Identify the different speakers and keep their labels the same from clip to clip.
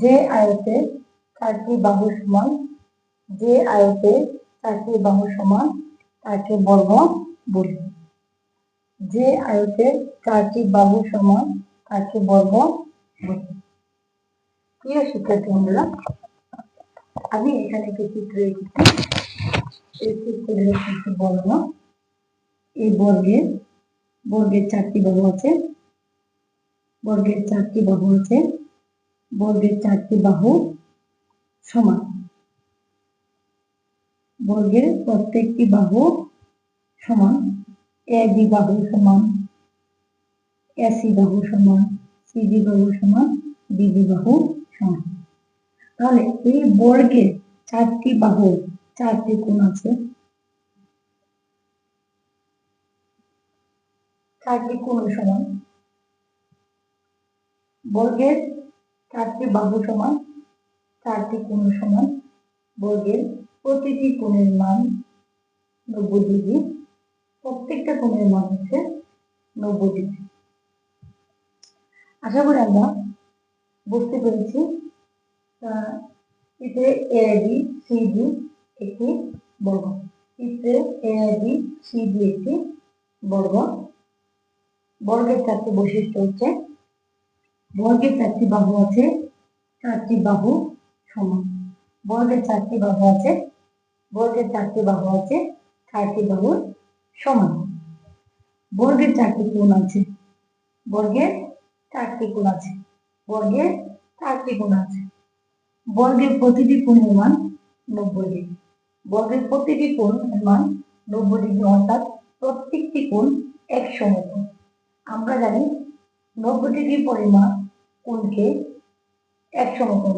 Speaker 1: যে আয়তে চারটি বাহু সমান, যে আয়তে চারটি বাহু সমান, তাকে বর্গ বলি। যে আয়তে চারটি বাহু সমান, তাকে বর্গ বলি। প্রিয় শিক্ষার্থী বন্ধুরা, আমি এখানে একটি চিত্র এঁকেছি, এই চিত্রের কিছু বর্ণ এই বর্গের বর্গের চারটি বাহু আছে। বর্গের চারটি বাহু আছে। বর্গের চারটি বাহু সমান। বর্গের প্রত্যেকটি বাহু সমান এ বি বাহু সমান এসি বাহু সমান সিডি বাহু সমান বিবি বাহু সমান। তাহলে এই বর্গের চারটি বাহু, চারটি কোণ আছে। চারটি কোণ সমান। বর্গের চারটি বাহু সমান চারটি কোণ সমান, বর্গের প্রতিটি কোণের মান নব্বই ডিগ্রি। প্রত্যেকটা কোণের মান হচ্ছে নব্বই ডিগ্রি। আশা করি আমরা বুঝতে পেরেছি চিত্রে এ বি সি ডি একটি বর্গ। চিত্রে এ বি সি ডি একটি বর্গ। বর্গের চারটি বৈশিষ্ট্য হচ্ছে বর্গের চারটি বাহু আছে। চারটি বাহু সমান। বর্গের চারটি বাহু আছে। বর্গের চারটি বাহু আছে। চারটি বাহু সমান। বর্গের চারটি কোণ আছে। বর্গের চারটি কোণ আছে। বর্গের চারটি কোণ আছে। বর্গের প্রতিটি কোণের মান নব্বই ডিগ্রি। বর্গের প্রতিটি কোণের মান নব্বই ডিগ্রি, অর্থাৎ প্রত্যেকটি কোণ এক সমকোণ আমরা জানি নব্বই ডিগ্রি পরিমাপ কোণকে এক সমকোণ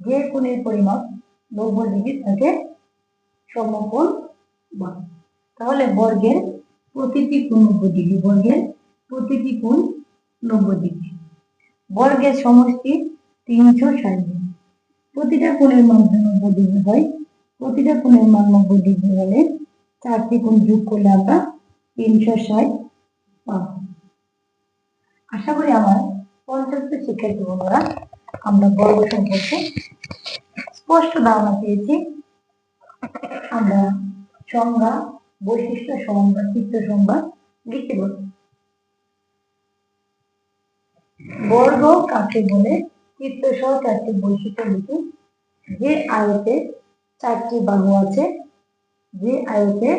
Speaker 1: যে কোণের পরিমাপ নব্বই ডিগ্রি তাকে সমকোণ বলে তাহলে বর্গের প্রতিটি কোণ নব্বই ডিগ্রি, বর্গের প্রতিটি কোণ নব্বই ডিগ্রি। বর্গের সমষ্টি তিনশো ষাট ডিগ্রি। প্রতিটা কোণের মান নব্বই ডিগ্রি হয়, প্রতিটা কোণের মান নব্বই ডিগ্রি হলে চারটি কোণ যোগ করলে আমরা তিনশো ষাট পাব। আশা করি আমার পঞ্চাশটি শিক্ষার্থী বন্ধুরা, আমরা বর্গ সম্পর্কে স্পষ্ট ধারণা পেয়েছি, আমরা সংজ্ঞা, বৈশিষ্ট্য সংজ্ঞা, চিত্র সংজ্ঞা লিখতে পারি বর্গ কাকে বলে? চিত্র সহ চারটি বৈশিষ্ট্য লিখি। যে আয়তে চারটি বাহু আছে, যে আয়তে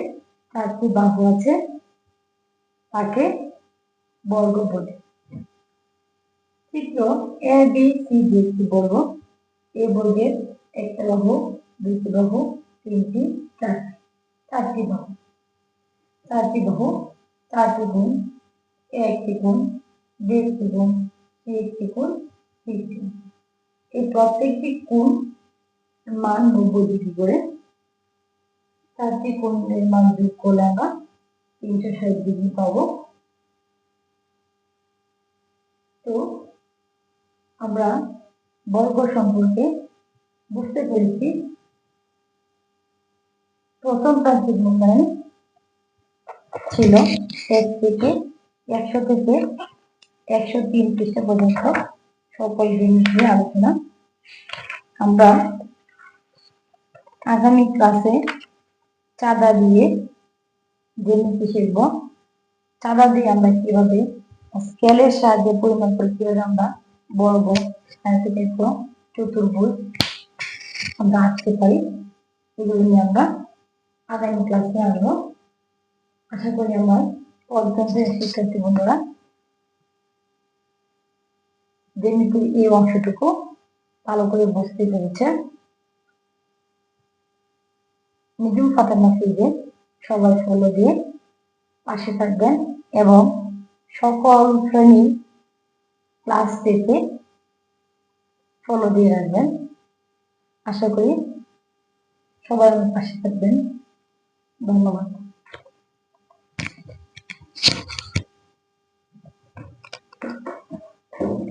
Speaker 1: চারটি বাহু আছে, তাকে বর্গ বলে। চিত্র এ, বি, সি, ডি একটি বর্গ এ বর্গের একটা বাহু দুইটি বাহু তিনটি, চারটি। চারটি বাহু চারটি বাহু চারটি গুণ, একটি গুণ একটি গুণ একটি গুণ, তিনটি এই প্রত্যেকটি কোণ মান নব্বই ডিগ্রি করে চারটি কোণের মান যোগ করলে আমরা তিনশো ষাট ডিগ্রি পাবো। আমরা বর্গ সম্পর্কে বুঝতে পেরেছি। প্রথম প্রান্তিক মূল্যায়ন ছিল এক থেকে একশো থেকে একশো তিন পৃষ্ঠা পর্যন্ত সকল জিনিস নিয়ে আলোচনা। আমরা আগামী ক্লাসে চাঁদা দিয়ে জিনিস শিখব চাঁদা দিয়ে আমরা কীভাবে স্কেলের সাহায্যে পরিমাপ করে কীভাবে আমরা বর্গ আয়তক্ষেত্র চতুর্ভুজ আমরা আঁকতে পারি। এগুলো নিয়ে আমরা আগামী ক্লাসে আসব আশা করি আমার পঞ্চম শিক্ষার্থী বন্ধুরা যেহেতু এই অংশটুকু ভালো করে বুঝতে পেরেছে নিজুম ফাতেমা ফিজে সবাই ফলো দিয়ে পাশে থাকবেন এবং সকল শ্রেণি ক্লাস থেকে ফলো দিয়ে রাখবেন। আশা করি সবাই আমার পাশে থাকবেন। ধন্যবাদ।